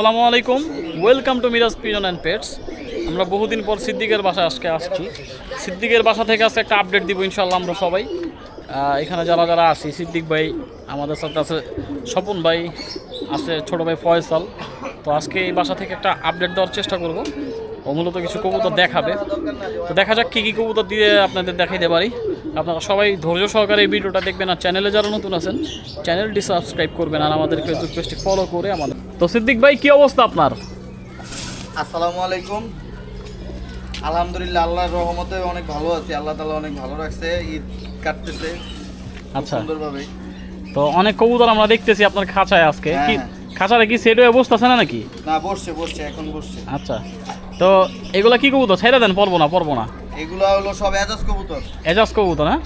আসসালামু আলাইকুম। Welcome to Miraj pigeon and pets আমরা বহুদিন পর সিদ্দিকের বাসায় আজকে আসছি। সিদ্দিকের বাসা থেকে আজকে একটা আপডেট দিব ইনশাল্লাহ আমরা সবাই। এখানে যারা যারা আসি সিদ্দিক ভাই, আমাদের সাথে আছে স্বপন ভাই, আছে ছোট ভাই ফয়সাল। তো আজকে এই বাসা থেকে একটা আপডেট দেওয়ার চেষ্টা করব। ও মূলত কিছু কবুতর দেখাবে। তো দেখা যাক কী কী কবুতর দিয়ে আপনাদের দেখাইতে পারি। আপনারা সবাই ধৈর্য সহকারে এই ভিডিওটা দেখবেন। আর চ্যানেলে যারা নতুন আছেন চ্যানেলটি সাবস্ক্রাইব করবেন। আর আমাদের ফেসবুক পেজটি ফলো করে আমাদের তো সিদ্দিক ভাই কি অবস্থা আপনার? আসসালামু আলাইকুম। আলহামদুলিল্লাহ আল্লাহর রহমতে অনেক ভালো আছি। আল্লাহ তাআলা অনেক ভালো রাখছে ঈদ কাটতেছে আচ্ছা। সুন্দরভাবে। তো অনেক কবুতর আমরা দেখতেছি আপনার খাঁচায় আজকে। কি হ্যাঁ। খাঁচারে কি সেট হয়ে বসতেছে না নাকি? না বসছে বসছে এখন বসছে। আচ্ছা। তো এগুলা কি কবুতর? ছেড়ে দেন পড়ব না পড়ব না। এগুলো হলো সব এজাজ কবুতর। এজাজ কবুতর হ্যাঁ।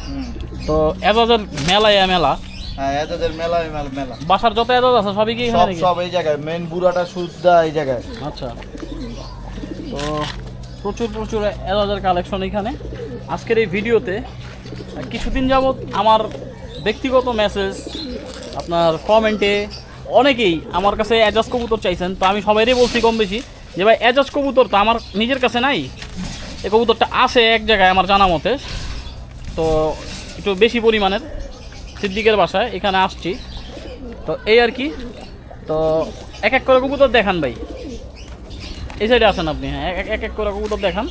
তো এজাজের মেলায় মেলা। হ্যাঁ এজাজের মেলা মেলা মেলা। বাসার যত এজাজ আছে সবই কি এখানে সব সব এই জায়গায়। মেন বুড়াটা সুদ্ধা এই জায়গায়। আচ্ছা। তো প্রচুর প্রচুর এজাজের কালেকশন এখানে। আজকের এই ভিডিওতে কিছুদিন যাবৎ আমার ব্যক্তিগত মেসেজ আপনার কমেন্টে অনেকেই আমার কাছে এজাজ কবুতর চাইছেন। তো আমি সবাইরই বলছি কম বেশি যে ভাই এজাজ কবুতর তো আমার নিজের কাছে নাই। এই কবুতরটা আছে এক জায়গায় আমার জানা মতে। তো একটু বেশি পরিমাণের। সিদ্দিকের বাসায় এখানে আসছি। তো এই আর কি তো এক এক করে কবুতর দেখান ভাই। এই সাইডে আসেন আপনি হ্যাঁ এক এক করে কবুতর দেখান।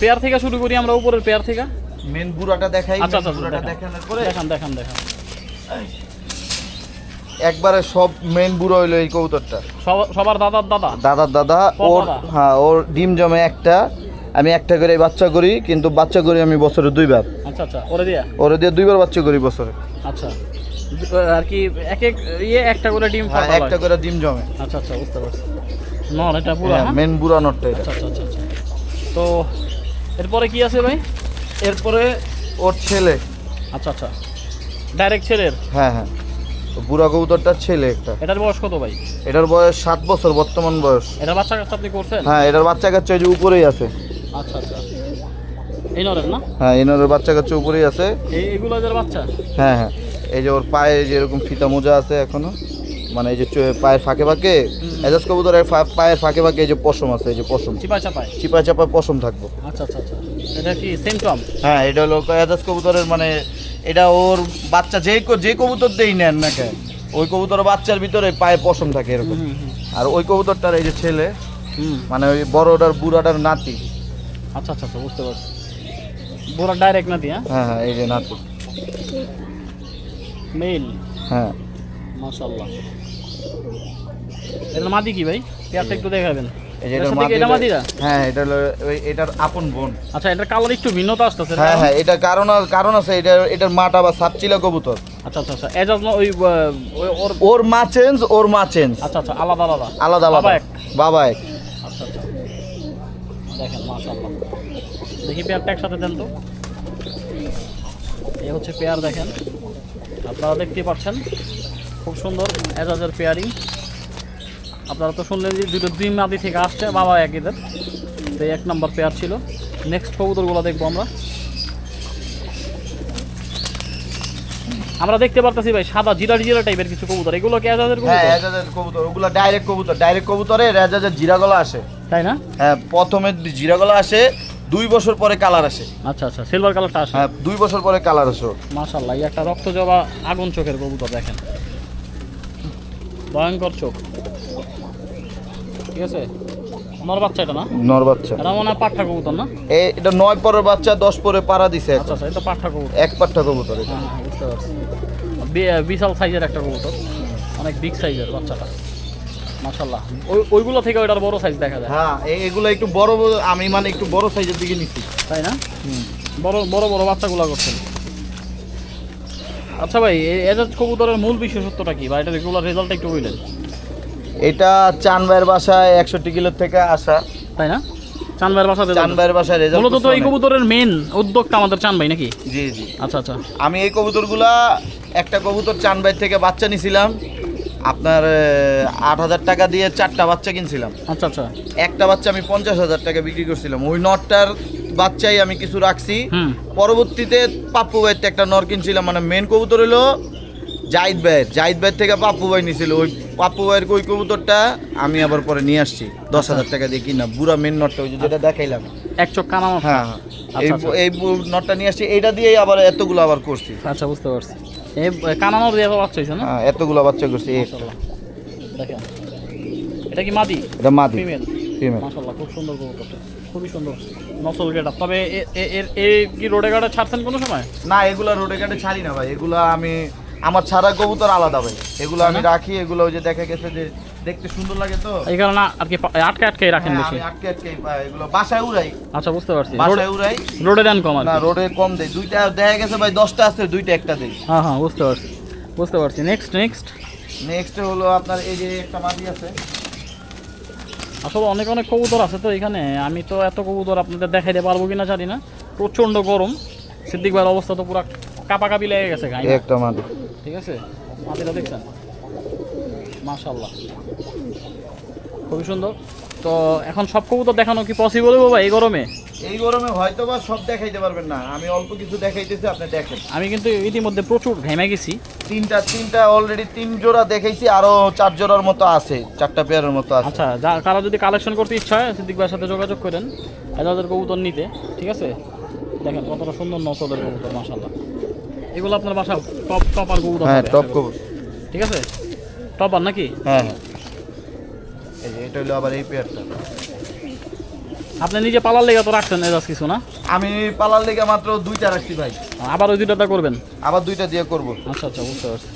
পেয়ার থেকে শুরু করি আমরা উপরের পেয়ার থেকে। মেন বুড়াটা দেখাই আচ্ছা আচ্ছা বুড়াটা দেখান। দেখানোর পরে দেখান দেখান দেখান। একবারে সব মেন বুড়ো হইল এই কবুতরটা। সব- সবার দাদার দাদা? দাদার দাদা ওর হ্যাঁ ওর ডিম জমে একটা। আমি একটা করে বাচ্চা করি কিন্তু বাচ্চা করি আমি বছরে দুইবার আচ্ছা আচ্ছা ওরে দিয়া? ওরে দিয়ে দুইবার বাচ্চা করি বছরে। আচ্ছা। আর কি এক এক ইয়ে একটা করে ডিম হ্যাঁ একটা করে ডিম জমে। আচ্ছা আচ্ছা বুঝতে পারছি। নর এটা পুরো হ্যাঁ? মেন বুড়া নটটা এটা। আচ্ছা আচ্ছা আচ্ছা আচ্ছা। তো এরপরে কি আছে ভাই? এরপরে ওর ছেলে। আচ্ছা আচ্ছা। ডাইরেক্ট ছেলের? হ্যাঁ হ্যাঁ। বুড়া কবুতরটার ছেলে একটা। এটার বয়স কত ভাই? এটার বয়স সাত বছর বর্তমান বয়স। এটা বাচ্চা কাচ্চা আপনি করছেন? হ্যাঁ এটার বাচ্চা কাচ্চা যে উপরেই আছে। আচ্ছা আচ্ছা। এই নরের না? হ্যাঁ এনার বাচ্চা কাচ্চা উপরেই আছে। এই এগুলো যার বাচ্চা? হ্যাঁ হ্যাঁ। এই যে ওর পায়ে যে এরকম ফিতা মোজা আছে এখনও মানে এই যে পায়ের ফাঁকে ফাঁকে এজাজ কবুতরের পায়ের ফাঁকে ফাঁকে এই যে পশম আছে এই যে পশম। চিপা চাপায়? চিপা চাপায় পশম থাকব। আচ্ছা আচ্ছা আচ্ছা। এটা কি সেন্ট্রাম হ্যাঁ এটা হলো এজাজ কবুতরের মানে এটা ওর বাচ্চা যে যে কবুতর দেই নেন না কেন ওই কবুতরের বাচ্চার ভিতরে পায়ে পশম থাকে এরকম। আর ওই কবুতরটার এই যে ছেলে মানে ওই বড়টার বুড়াটার নাতি আচ্ছা আচ্ছা আচ্ছা বুঝতে পারছি। পুরো ডাইরেক্ট না দিয়ে হ্যাঁ হ্যাঁ এই যে নাতি। মেল হ্যাঁ। মাশাআল্লাহ। এটা মাদি কি ভাই? পেয়ারটা একটু দেখাবেন। এই যে এটা এটা হ্যাঁ এটা ওই এটার আপন বোন। আচ্ছা এটার কালার একটু ভিন্নতা আসতেছে হ্যাঁ হ্যাঁ এটা কারণ কারণ আছে এটা এটার মাটা বা সাতচিলা কবুতর। আচ্ছা আচ্ছা আচ্ছা এজাজ ওই ওর ওর মা চেঞ্জ ওর মা চেঞ্জ আচ্ছা আচ্ছা আলাদা আলাদা। আলাদা আলাদা। বাবা এক। বাবা এক। দেখেন মাশাআল্লাহ। দেখি পেয়ারটা একসাথে দেন তো। এই হচ্ছে পেয়ার দেখেন। আপনারা দেখতে পাচ্ছেন খুব সুন্দর এজাজের পেয়ারিং আপনারা তো শুনলেন যে দুটো দুই মাদি থেকে আসছে বাবা এক এদের। তো এই এক নম্বর পেয়ার ছিল। নেক্সট কবুতরগুলো দেখব আমরা। আমরা দেখতে পারতেছি ভাই সাদা জিরা জিরা টাইপের কিছু কবুতর। এগুলো কি এজাজের হ্যাঁ কবুতর এজাজের কবুতর। ওগুলা ডাইরেক্ট কবুতর ডাইরেক্ট কবুতরে রেজাজের জিরাগলা আসে। তাই না? হ্যাঁ প্রথমে জিরাগলা আসে দুই বছর পরে কালার আসে। আচ্ছা আচ্ছা সিলভার কালারটা আসে। হ্যাঁ দুই বছর পরে কালার আসে। মাশাল্লাহ একটা রক্ত জবা আগুন চোখের কবুতর দেখেন। ভয়ঙ্কর চোখ। ঠিক আছে? নর বাচ্চা এটা না? নর বাচ্চা। এটা মনে হয় পাঠা কবুতর না? এই এটা নয় পরের বাচ্চা দশ পরে পাড়া দিছে আচ্ছা আচ্ছা এটা পাঠা কবুতর। এক পাট্টা কবুতর এটা। হ্যাঁ হ্যাঁ বুঝতে পারছি। বিশাল সাইজের একটা কবুতর। অনেক বিগ সাইজের বাচ্চাটা। মাশাল্লাহ ওই ওইগুলো থেকে ওইটার বড় সাইজ দেখা যায়। হ্যাঁ এগুলো একটু বড় আমি মানে একটু বড় সাইজের দিকে নিচ্ছি। তাই না? বড় বড় বড় বাচ্চাগুলো করছেন। আচ্ছা ভাই এই এজাজ কবুতরের মূল বিশেষত্বটা কি? বা এটা রেগুলার রেজাল্ট একটু বললেন। এটা চানবাইয়ের বাসায় একষট্টি কিলোর থেকে আসা। তাই না? চানবাইয়ের বাসা রেজাল্ট চানবাইয়ের বাসায় রেজাল্ট মূলত তো এই কবুতরের মেন উদ্যোগটা আমাদের চান ভাই নাকি? জি জি। আচ্ছা আচ্ছা। আমি এই কবুতরগুলা একটা কবুতর চানবাই থেকে বাচ্চা নিছিলাম। আপনার আট হাজার টাকা দিয়ে চারটা বাচ্চা কিনছিলাম। আচ্ছা আচ্ছা। একটা বাচ্চা আমি পঞ্চাশ হাজার টাকা বিক্রি করছিলাম। ওই নটটার বাচ্চাই আমি কিছু রাখছি। পরবর্তীতে পাপ্পু ভাইতে একটা নর কিনছিলাম মানে মেন কবুতর হলো জাহিদ ভাইয়ের জাহিদ ভাইয়ের থেকে পাপ্পু ভাই নিয়েছিল ওই পাপ্পু ভাইয়ের ওই কবুতরটা? আমি আবার পরে নিয়ে আসছি। দশ হাজার টাকা দিয়ে কিনা। বুড়া মেন নটটা ওই যেটা দেখাইলাম। এক চোখ কানা হ্যাঁ এই আচ্ছা। এই নটটা নিয়ে আসছি। এইটা দিয়েই আবার এতগুলো আবার করছি। আচ্ছা বুঝতে পারছি। কানানোর দিয়ে বাচ্চা হয়েছে না? হ্যাঁ এতগুলো বাচ্চা করছি। দেখেন। এটা কি মাদি? এটা মাদি ফিমেল? ফিমেল। মাশাআল্লাহ খুব সুন্দর কবুতরটা খুবই সুন্দর। নসল গেটা। তবে এ- এ- এর কি রোডে ছাড়ছেন কোনো সময়? না এগুলা রোডে ঘাটে ছাড়ি না ভাই। এগুলা আমি আমার ছাড়া কবুতর আলাদা ভাই। এগুলো আমি রাখি এগুলো ওই যে দেখা গেছে যে দেখতে সুন্দর লাগে তো। এই কারণে আর কি আটকে আটকে রাখেন হ্যাঁ, বেশি। আমি আটকে আটকে এগুলো বাসায় উড়াই। আচ্ছা বুঝতে পারছি। বাসায় উড়াই। রোডে দেন কম না রোডে কম দেয় দুইটা দেখা গেছে ভাই দশটা আছে দুইটা একটা দেই। হ্যাঁ হ্যাঁ বুঝতে পারছি। বুঝতে পারছি। নেক্সট নেক্সট নেক্সট হলো আপনার এই যে একটা মাদি আছে। আসলে অনেক অনেক কবুতর আছে তো এখানে। আমি তো এত কবুতর আপনাদের দেখাইতে পারব কিনা জানি না। প্রচণ্ড গরম। সিদ্দিক ভাইয়ের অবস্থা তো পুরো কাপাকাপি লেগে গেছে একটা মাদি ঠিক আছে? মাটিটা দেখছেন? মাশাল্লাহ খুবই সুন্দর। তো এখন সব কবুতর দেখানো কি পসিবল বাবা এই গরমে? এই গরমে হয়তো বা সব দেখাইতে পারবেন না। আমি অল্প কিছু দেখাইতেছি আপনি দেখেন। আমি কিন্তু ইতিমধ্যে প্রচুর ঘেমে গেছি। তিনটা তিনটা অলরেডি তিন জোড়া দেখাইছি আরও চার জোড়ার মতো আছে চারটা পেয়ারের মতো আছে। আচ্ছা যা কারা যদি কালেকশন করতে ইচ্ছা হয় সিদ্দিক ভাইয়ের সাথে যোগাযোগ করেন হাজার কবুতর নিতে ঠিক আছে? দেখেন কতটা সুন্দর নসলের কবুতর মাশাল্লাহ এগুলো আপনার বাসা টপ টপার কবুতর হ্যাঁ টপ কবুতর। ঠিক আছে? টপার নাকি? হ্যাঁ হ্যাঁ। এই যে এটা হলো আবার এই পেয়ারটা আপনি নিজে পালার লেগে তো রাখছেন এজাজ কিছু না? আমি পালার লেগে মাত্র দুইটা রাখছি ভাই। আবার ওই দুইটা করবেন? আবার দুইটা দিয়ে করব। আচ্ছা আচ্ছা বুঝতে পারছি।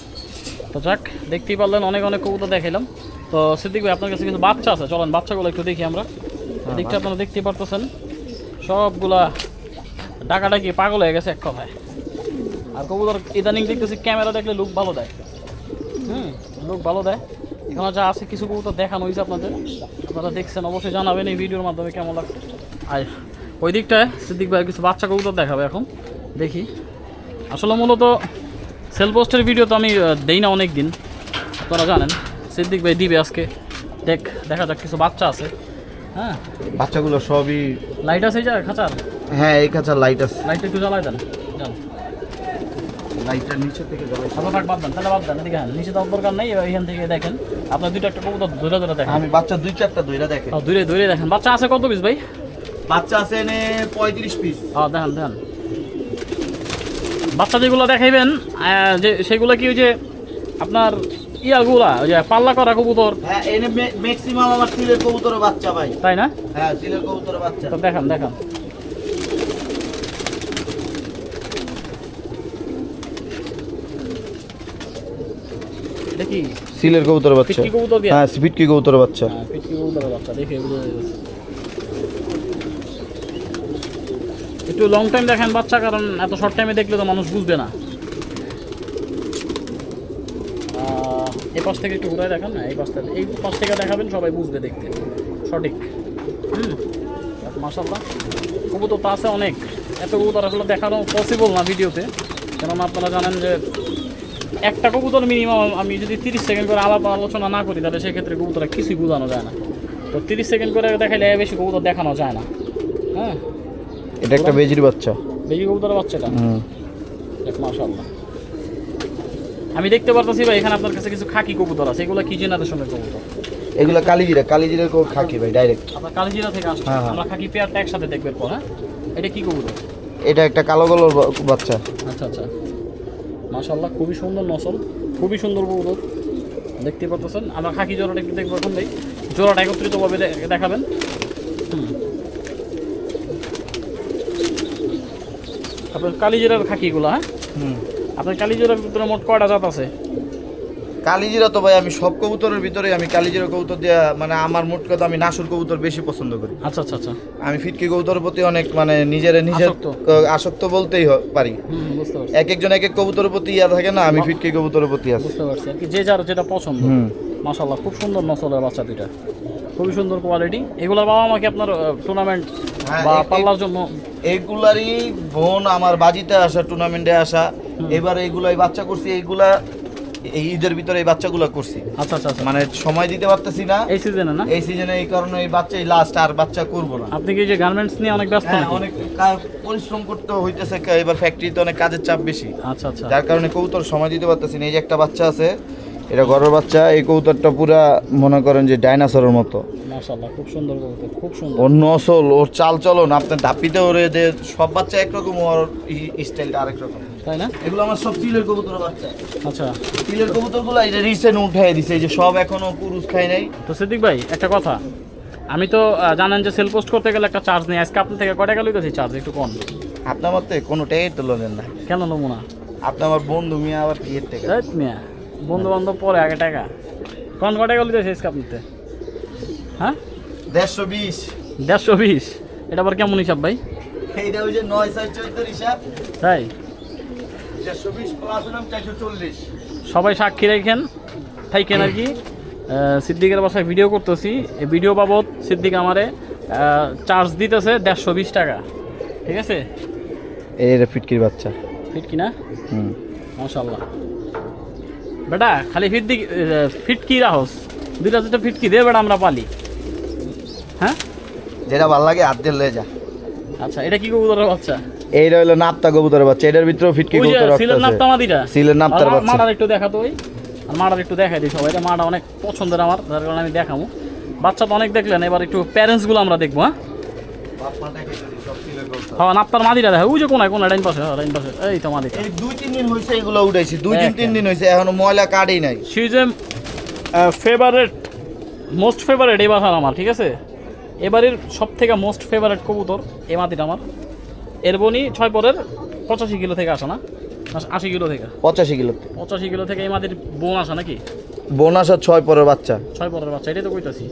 তো যাক দেখতেই পারলেন অনেক অনেক কবুতর দেখাইলাম। তো সিদ্দিক ভাই আপনার কাছে কিছু বাচ্চা আছে? চলেন বাচ্চাগুলো একটু দেখি আমরা। এদিকটা আপনারা দেখতেই পারতেছেন। সবগুলা ডাকাডাকি পাগল হয়ে গেছে এক কথায়। আর কবুতর ইদানিং দেখতেছি ক্যামেরা দেখলে লুক ভালো দেয়। হুম? লুক ভালো দেয়। এখানে যা আছে কিছু কবুতর দেখানো হয়েছে আপনাদের। আপনারা দেখছেন অবশ্যই জানাবেন এই ভিডিওর মাধ্যমে কেমন লাগছে। আর ওই দিকটায় সিদ্দিক ভাই কিছু বাচ্চা কবুতর দেখাবে এখন। দেখি। আসলে মূলত সেল পোস্টের ভিডিও তো আমি দেই না অনেক দিন আপনারা জানেন সিদ্দিক ভাই দিবে আজকে। দেখ দেখা যাক কিছু বাচ্চা আছে। হ্যাঁ? বাচ্চাগুলো সবই লাইট আছে যা খাঁচার? হ্যাঁ এই খাঁচার লাইট আছে। লাইট একটু জ্বালাই দেন। যান। লাইটটা নিচে থেকে জ্বালাই আপনার বাদ দেন তাহলে বাদ দেন এদিকে হ্যাঁ নিচে দেওয়ার দরকার নেই এখান থেকে দেখেন আপনার দুইটা একটা কবুতর ধরে ধরে দেখেন। আমি বাচ্চা দুই চারটা দুইটা দেখে হ্যাঁ, দূরে দূরে দেখেন। বাচ্চা আছে কত পিস ভাই? বাচ্চা আছে এনে পঁয়ত্রিশ পিস হ্যাঁ দেখেন দেখেন। বাচ্চা যেগুলো দেখাইবেন যে সেগুলো কি ওই যে আপনার ইয়াগুলা ওই যে পাল্লা করা কবুতর? হ্যাঁ এনে ম্যাক্সিমাম আমার সিলের কবুতরের বাচ্চা ভাই। তাই না? হ্যাঁ সিলের কবুতরের বাচ্চা। তো দেখান দেখান। দেখি সিলের কবুতরের বাচ্চা। কবুতর দিয়া? হ্যাঁ স্পিটকি কবুতরের বাচ্চা। হ্যাঁ বাচ্চা দেখে বুঝা যাচ্ছে। একটু লং টাইম দেখেন বাচ্চা কারণ এত শর্ট টাইমে দেখলে তো মানুষ বুঝবে না। এই পাশ থেকে একটু ঘুরাই দেখান না এই পাশ থেকে এই পাশ থেকে দেখাবেন সবাই বুঝবে দেখতে। সঠিক। হুম মাসাল্লাহ কবুতর তো আছে অনেক। এত কবুতর আসলে দেখানো পসিবল না ভিডিওতে। কেননা আপনারা জানেন যে একটা কবুতর মিনিমাম আমি যদি তিরিশ সেকেন্ড করে আলাপ আলোচনা না করি তাহলে সেক্ষেত্রে কবুতর কিছুই বোঝানো যায় না। তো তিরিশ সেকেন্ড করে দেখাইলে বেশি কবুতর দেখানো যায় না। হ্যাঁ? এটা একটা বেজির বাচ্চা। বেশি কবুতরের বাচ্চাটা? মাশাআল্লাহ। আমি দেখতে পারতেছি ভাই এখানে আপনার কাছে কিছু খাকি কবুতর আছে। এগুলো কি জেনারেশনের কবুতর? এগুলো কালিজিরা কালিজিরা কো খাকি ভাই ডাইরেক্ট আপনার কালিজিরা থেকে আসছে। হ্যাঁ, হ্যাঁ। আমরা খাকি পেয়ারটা একসাথে দেখবেন পর হ্যাঁ? এটা কি কবুতর? এটা একটা কালো গলার বা- বাচ্চা। আচ্ছা আচ্ছা। মাশাআল্লাহ খুবই সুন্দর নসল খুবই সুন্দর কবুতর দেখতে পাচ্ছেন আমার খাকি জোড়াটা একটু দেখব এখন ভাই। জোড়াটা একত্রিতভাবে দেখাবেন। হুম। আপনার কালিজোড়ার খাকিগুলো হ্যাঁ? হুম। আপনার কালিজোড়ার ভিতরে মোট কয়টা জাত আছে? কালিজিরা তো ভাই আমি সব কবুতরের ভিতরে আমি কালিজিরা কবুতর দিয়া মানে আমার মোট কথা আমি নাসুর কবুতর বেশি পছন্দ করি। আচ্ছা আচ্ছা আচ্ছা। আমি ফিটকি কবুতরের প্রতি অনেক মানে নিজের নিজের আসক্ত। বলতেই পারি। এক একজন এক এক কবুতরের প্রতি ইয়া থাকে না আমি ফিটকি কবুতরের প্রতি আছি। বুঝতে পারছি। আর কি যে যার যেটা পছন্দ। হুম। মাশাল্লাহ খুব সুন্দর নসলের বাচ্চা দুইটা। খুবই সুন্দর কোয়ালিটি এগুলোর বাবা আমাকে আপনার টুর্নামেন্ট হ্যাঁ, বা পাল্লার জন্য এইগুলারই বোন আমার বাজিতে আসা টুর্নামেন্টে আসা। এবার এইগুলাই বাচ্চা করছি এইগুলা এই ঈদের ভিতরে এই বাচ্চাগুলো করছি। আচ্ছা আচ্ছা আচ্ছা। মানে সময় দিতে পারতেছি না। এই সিজনে না? এই সিজনে এই কারণে এই বাচ্চা এই লাস্ট আর বাচ্চা করব না। আপনি কি যে গার্মেন্টস নিয়ে অনেক ব্যস্ত হ্যাঁ অনেক পরিশ্রম করতে হইতেছে এবার ফ্যাক্টরিতে অনেক কাজের চাপ বেশি। আচ্ছা আচ্ছা। যার কারণে কবুতর সময় দিতে পারতেছি না। এই যে একটা বাচ্চা আছে এটা ঘরের বাচ্চা এই কবুতরটা পুরা মনে করেন যে ডাইনাসরের মতো। খুব সুন্দর খুব সুন্দর। ওর নসল ওর চাল চলন আপনার ধাপিতে ওরে যে সব বাচ্চা একরকম ওর স্টাইলটা আরেক রকম তাই না? এগুলো আমার সব চিলের কবুতর বাচ্চা। আচ্ছা। চিলের কবুতরগুলো এই যে রিসেন্ট উঠাই দিছে এই যে সব এখনও পুরুষ খায় নাই। তো সিদ্দিক ভাই একটা কথা। আমি তো জানেন যে সেল পোস্ট করতে গেলে একটা চার্জ নেই। আজকে আপনার থেকে টাকা লইতেছি চার্জ একটু কম আপনার মতে কোনো টাকাই তো লোনেন না। কেন নেব না? আপনি আমার বন্ধু মিয়া আবার কি এই মিয়া বন্ধু বান্ধব পরে আগে টাকা। কোন কয় টাকা লইতেছি আজকে আপনার হ্যাঁ? দেড়শো বিশ। দেড়শো বিশ। এটা আবার কেমন হিসাব ভাই? এইটা ওই যে নয় ছয় চোদ্দ হিসাব। তাই? দেড়শো বিশ প্লাস হলাম চারশো চল্লিশ। সবাই সাক্ষী রাখেন। থাইকেন আর কি। সিদ্দিকের বাসায় ভিডিও করতেছি। এই ভিডিও বাবদ সিদ্দিক আমারে চার্জ দিতেছে দেড়শো বিশ টাকা। ঠিক আছে? এটা ফিটকির বাচ্চা। ফিটকি না? হুম। মাশাল্লাহ বেটা খালি ফিটকি ফিটকি রাহস দুইটা দুটো ফিটকি দে বেটা আমরা পালি। হ্যাঁ? যেটা ভালো লাগে হাত দিয়ে লয়ে যা। আচ্ছা এটা কি কবুতরের বাচ্চা? এইটা হলো নাপ্তা কবুতরের বাচ্চা এটার ভিতরেও ফিটকি ওই কবুতর সিলের নাপতা মাদিটা? সিলের নাপ্তার বাচ্চা। মাটার একটু দেখাতো ওই। আর মাটার একটু দেখাই দিই সবাই এটা মাটা অনেক পছন্দের আমার যার কারণে আমি দেখাবো। বাচ্চা তো অনেক দেখলেন এবার একটু প্যারেন্টসগুলো আমরা দেখব হ্যাঁ? হ্যাঁ নাপ্তার মাদিটা দেখা। ওই যে কোনায় কোনায় ডাইন পাশে হ্যাঁ, ডাইন পাশে। এই তো মাদিটা এই দুই তিন দিন হয়েছে এগুলো উঠাইছি দুই দিন তিন দিন হয়েছে এখনও ময়লা কাটেই নাই। She is a favourite most favourite এই বাসার আমার ঠিক আছে? এবারের সব থেকে মোস্ট ফেভারেট কবুতর এই মাটিটা আমার। এর বনি ছয় পরের পঁচাশি কিলো থেকে আসা না? আশি কিলো থেকে। পঁচাশি কিলো। পঁচাশি কিলো থেকে এই মাটির বোন আসা নাকি? বোনাস আর ছয় পরের বাচ্চা। ছয় পরের বাচ্চা এটাই তো কইতাছি।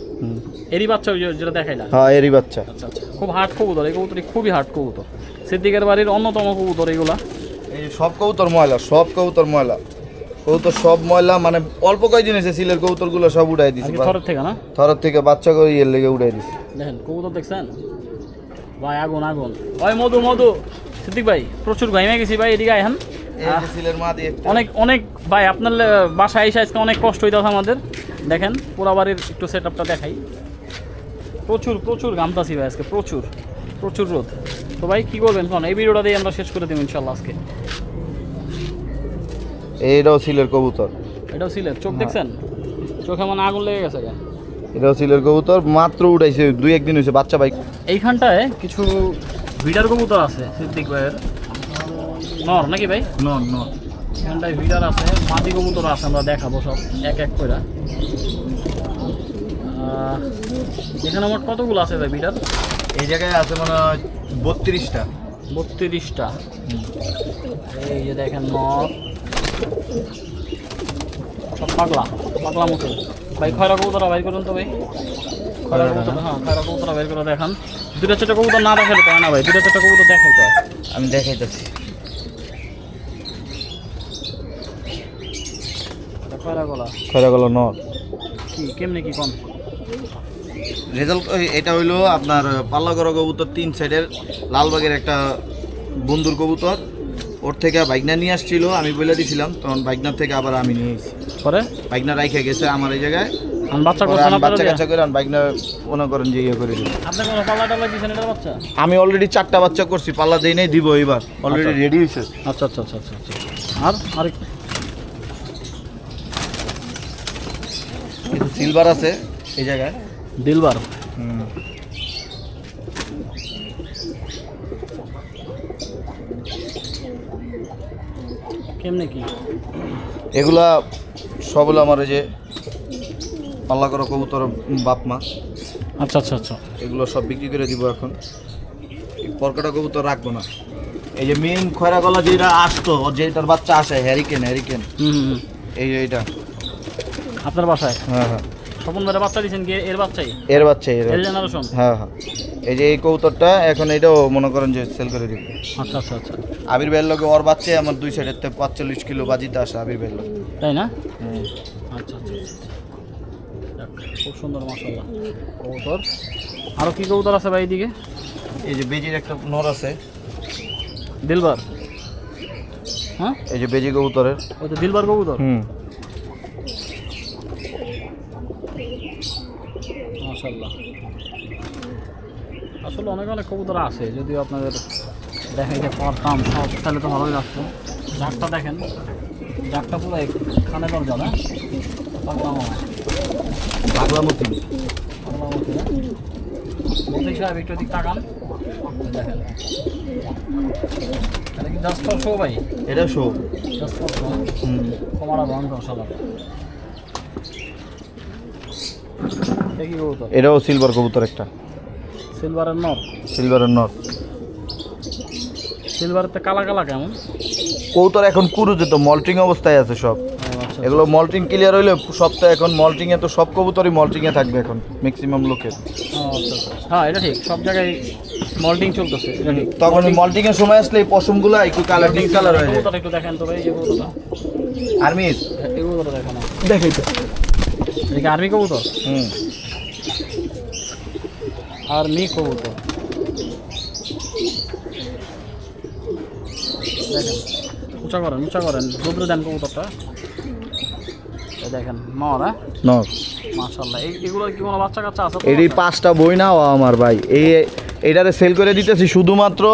এরই বাচ্চা যেটা দেখাইলা? হ্যাঁ এরই বাচ্চা। আচ্ছা আচ্ছা। খুব হার্ড কবুতর এই কবুতরই খুবই হার্ড কবুতর। সিদ্দিকের বাড়ির অন্যতম কবুতর এগুলা। এই সব কবুতর ময়লা সব কবুতর ময়লা। কবুতর সব ময়লা মানে অল্প কয়েকদিন এসে সিলের কবুতরগুলো সব উঠাই দিছি থরের থেকে না? থরের থেকে বাচ্চা করে ইয়ের লেগে উঠাই দিছি। দেখেন কবুতর দেখছেন? ভাই আগুন আগুন। ওই মধু মধু। সিদ্দিক ভাই প্রচুর ঘাইমে গেছি ভাই এদিকে আইহান সিলের অনেক অনেক ভাই আপনার বাসায় এসে আজকে অনেক কষ্ট হইতেছে আমাদের। দেখেন পুরা বাড়ির একটু সেট আপটা দেখাই। প্রচুর প্রচুর ঘামতাছি ভাই আজকে প্রচুর। প্রচুর রোদ। তো ভাই কি করবেন কোন? এই ভিডিওটা দিয়ে আমরা শেষ করে দেবো ইনশাল্লাহ আজকে। এইটাও সিলের কবুতর। এটাও সিলেট চোখ দেখছেন? চোখে মানে আগুন লেগে গেছে গা। এটাও সিলের কবুতর মাত্র উঠাইছে দুই একদিন হয়েছে বাচ্চা বাইক এইখানটায় কিছু ভিডার কবুতর আছে সিদ্দিক ভাইয়ের। নর নাকি ভাই? নন নন এখানটায় ভিডার আছে মাটি কবুতর আছে আমরা দেখাবো সব এক এক করে। এখানে মোট কতগুলো আছে ভাই ভিডার এই জায়গায় আছে মানে হয় বত্রিশটা। বত্রিশটা। এই যে দেখেন নর। সব পাগলা পাগলা মতো। ভাই খয়রা কবুতরা বাইর করুন তো ভাই। খয়রা কবুতর হ্যাঁ খয়রা কবুতরা বাইর করে দেখান। দুটা চারটা কবুতর না তো হয় না ভাই দুটা চারটা কবুতর দেখাই তো হয়। আমি দেখাইতেছি এটা খয়রা গলা খয়রাগুলো। নর কি কেমনে কি কম? রেজাল্ট এটা হইল আপনার পাল্লাগড় কবুতর তিন সাইডের লালবাগের একটা বন্ধুর কবুতর। ওর থেকে বাইকনা নিয়ে আসছিল আমি বলে দিছিলাম তখন বাইকনার থেকে আবার আমি নিয়ে এসেছি। পরে? বাইকনা রাইখে গেছে আমার এই জায়গায়। আমি ইয়ে আমি অলরেডি চারটা বাচ্চা করছি পাল্লা দেই নাই দিব এবার অলরেডি। রেডি হয়েছে আচ্ছা আচ্ছা আচ্ছা আচ্ছা। আর আর সিলভার আছে এই জায়গায়। দিলবার। কেমনে কি? এগুলা সব হলো আমার ওই যে পাল্লা করা কবুতর বাপ মা। আচ্ছা আচ্ছা আচ্ছা। এগুলো সব বিক্রি করে দিব এখন। পরকাটা কবুতর রাখব না। এই যে মেন খয়রা গলা যেটা আসতো যেটার বাচ্চা আসে হ্যারিকেন হ্যারিকেন। এই যে এইটা। আপনার বাসায়? হ্যাঁ হ্যাঁ। স্বপন ভাইয়ের বাচ্চা দিয়েছেন কি? এর বাচ্চাই? এর বাচ্চা এর এর জেনারেশন হ্যাঁ হ্যাঁ। এই যে এই কবুতরটা এখন এটাও মনে করেন যে সেল করে দিব। আচ্ছা আচ্ছা আচ্ছা। আবির ভাইয়ের লগে ওর বাচ্চাই আমার দুই সাইডের থেকে পাঁচচল্লিশ কিলো বাজিতে আসে আবির ভাইয়ের লগে। তাই না? আচ্ছা আচ্ছা আচ্ছা, আচ্ছা। যাক, খুব সুন্দর মাসাল্লাহ কবুতর। আরও কি কবুতর আছে ভাই এদিকে? এই যে বেজির একটা নর আছে। দিলবার? হ্যাঁ? এই যে বেজি কবুতরের। ওই তো দিলবার কবুতর? হুম মাশাল্লাহ আসলে অনেক অনেক কবুতর আছে যদিও আপনাদের দেখাইতে পারতাম সব তাহলে তো ভালোই লাগতো। জাকটা দেখেন জাকটা পুরো খানে পাগলা মামা পাগলামতি। মন্ত্রী সাহেব একটু দিক তাকান। দেখেন। এটা কি জাস্ট ফর শো ভাই? এটা শো জাস্ট ফর কমারা এটাও সিলভার কবুতর একটা। সিলভারের নর? সিলভারের নট সিলভারের তো কালা কালা কেমন? কৌতর এখন কুরুজে তো মল্টিং অবস্থায় আছে সব। আচ্ছা এগুলো মল্টিং ক্লিয়ার হইলে সপ্তাহে এখন মল্টিং এ তো সব কবুতরই মল্টিং এ থাকবে এখন ম্যাক্সিমাম লোকের। আচ্ছা আচ্ছা। হ্যাঁ এটা ঠিক। সব জায়গায় মল্টিং চলতেছে তখন মল্টিং এর সময় আসলে এই পশমগুলো একটু কালার ডিপ কালার হয়ে যায়। একটু দেখেন তো ভাই এই যে কবুতরটা। আর্মির? এই কবুতরটা দেখেন। দেখাই তো। এটা আর্মি কবুতর? হুম। আর্মি কবুতর। দেখেন। উঁচা করেন উঁচা করেন। রুদ্র দেন কবুতরটা। দেখেন মারা নট মাশাল্লাহ এই এগুলো কি কোনো বাচ্চা কাচ্চা আছে? পাঁচটা বই না আমার ভাই। এই এটারে সেল করে দিতেছি শুধুমাত্র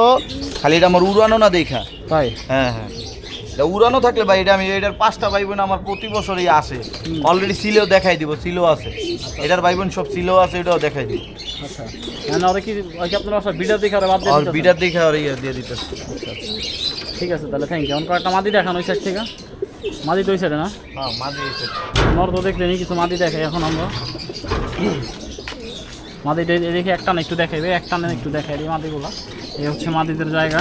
খালি এটা আমার উড়ানো না দেখা। তাই? হ্যাঁ হ্যাঁ। উড়ানো থাকলে ভাই এটা আমি এটার পাঁচটা ভাই বোন আমার প্রতি বছরই আসে। অলরেডি সিলেও দেখাই দিব সিলো আছে। এটার ভাই বোন সব সিলো আছে এটাও দেখাই দিব। আচ্ছা। হ্যাঁ না ওরা কি ওই আপনার বিডার দেখে ওরা বাদ দিয়ে আর দেখে আর ইয়ে দিয়ে দিতেছে আচ্ছা, আচ্ছা। ঠিক আছে তাহলে থ্যাংক ইউ এখন কয়েকটা মাদি দেখান ওই সাইড থেকে। মাদি তো ওই সাইডে না? হ্যাঁ এসে নর তো দেখলেনি কিছু মাদি দেখে এখন আমরা। মাদি দেখি একটা না একটু দেখাইবে একটা না একটু দেখাই দিই মাদিগুলো। এই হচ্ছে মাদিদের জায়গা।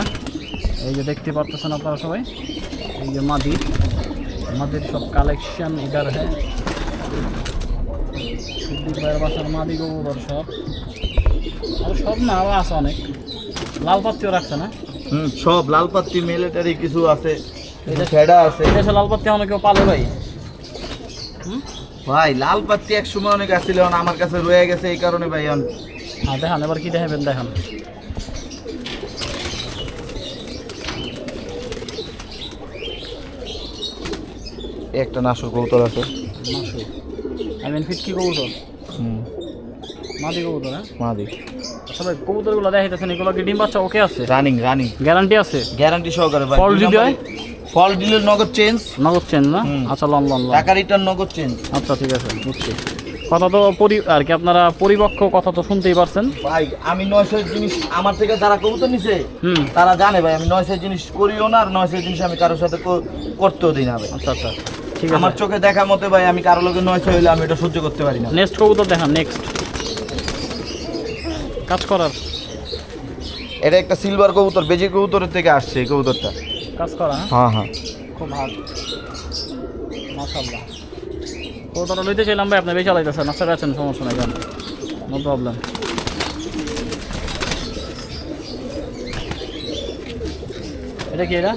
এই যে দেখতে পারতেছেন আপনারা সবাই। এই যে মাদি মাদির সব কালেকশন ইধার হ্যাঁ। সিদ্দিক ভাইয়ের বাসার মাদি গোবর সব। আর সব না আরও আছে অনেক। লাল পাত্তিও রাখছে না? হুম সব লাল পাত্তি মিলিটারি কিছু আছে এটা ফেডা আছে। দেশে লাল পাত্তি এখনও কেউ পালে ভাই। ভাই লাল পাত্তি এক সময় অনেক আসছিল আমার কাছে রয়ে গেছে এই কারণে ভাই এখন হ্যাঁ দেখান এবার কি দেখাবেন দেখান। একটা নাসুর কৌতল আছে। মাসু আই মিন ফিট কি কবুতর? হুম। মাদি কবুতর হ্যাঁ? মাদি। আচ্ছা ভাই কবুতরগুলো দেখাইতেছেন এগুলো কি ডিম বাচ্চা ওকে আছে? Running running. গ্যারান্টি আছে? গ্যারান্টি সহকারে ভাই ফল যদি হয়? ফল দিলে নগদ চেঞ্জ নগদ চেন না? আচ্ছা লন লন টাকা রিটার্ন নগদ চেঞ্জ আচ্ছা ঠিক আছে বুঝছি। কথা তো পরি আর কি আপনারা পরিপক্ক কথা তো শুনতেই পারছেন। ভাই আমি নয়শো জিনিস আমার থেকে যারা কবুতর নিছে হুম। তারা জানে ভাই আমি নয়শো জিনিস করিও না আর নয়শো জিনিস আমি কারোর সাথে করতেও দিই না ভাই। আচ্ছা আচ্ছা। ঠিক আমার চোখে দেখা মতে ভাই আমি কারও লোকের নয়শো হইলে আমি এটা সহ্য করতে পারি না। নেক্সট কবুতর দেখান নেক্সট কাজ করার। এটা একটা সিলভার কবুতর বেজি কবুতরের থেকে আসছে এই কবুতরটা। কাজ করা হ্যাঁ? হ্যাঁ হ্যাঁ। খুব ভালো মাশাল্লাহ কবুতরটা লইতে চাইলাম ভাই আপনি বেশি চালাইতেছেন আচ্ছা আছেন সমস্যা নাই নো প্রবলেম এটা কি এটা?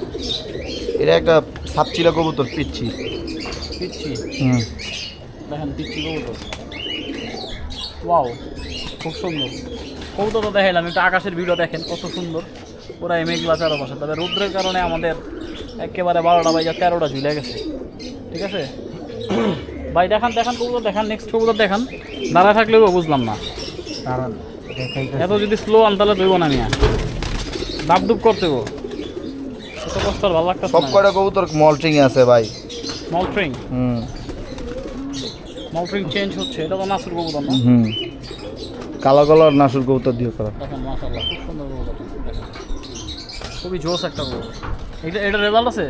এটা একটা সাপচিলা কবুতর পিচ্ছি। হুম। দেখেন পিচ্ছি কবুতর। ওয়াও খুব সুন্দর। কবুতর তো দেখাইলাম একটু আকাশের ভিডিও দেখেন কত সুন্দর। পুরা মেঘলা চারপাশে। তবে রৌদ্রের কারণে আমাদের একেবারে বারোটা বাইজা তেরোটা ঝুলে গেছে। ঠিক আছে? ভাই দেখান দেখান কবুতর দেখান নেক্সট কবুতর দেখান। দাঁড়ায় থাকলেও বুঝলাম না। এত যদি স্লো আন তাহলে তুইব না মিয়া। ডাব ডুব করতে গো কষ্ট ভালো লাগতেছে সব কটা কবুতর মল্টিং আছে ভাই? মলট্রিং হুম। মলট্রিং চেঞ্জ হচ্ছে এটা তো নাসুর কবুতর না? হুম। কালো কালার নাসুর কবুতর দিয়ে করা। দেখেন মাশাআল্লাহ খুব সুন্দর কবুতর খুবই জোস একটা কবুতর। এটা এটা রেজাল্ট আছে?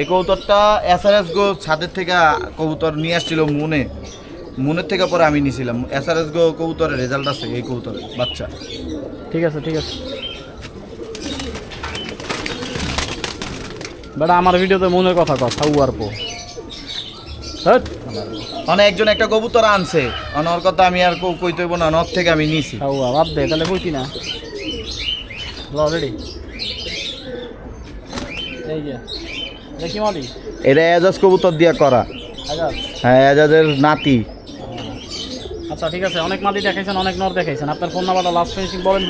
এই কবুতরটা এসআরএস গো ছাদের থেকে কবুতর নিয়ে আসছিল মুনে। মুনের থেকে পরে আমি নিয়েছিলাম এসআরএস গো কবুতরের রেজাল্ট আছে এই কবুতরের বাচ্চা। ঠিক আছে ঠিক আছে। বেটা আমার ভিডিওতে মনের কথা কথা উয়ার পো। মানে একজন একটা কবুতর আনছে। অনর কথা আমি আর কই- হইব না নর থেকে আমি নিছি। খাওয়া বাদ দে তাহলে কইতি না। রেডি এই যে দেখি মালি এটা এজাজ কবুতর দিয়া করা। হ্যাঁ এজাজের নাতি। আচ্ছা ঠিক আছে অনেক মাদি দেখাইছেন অনেক নর দেখাইছেন। আপনার ফোন নাম্বারটা লাস্ট ফিনিশিং বলেন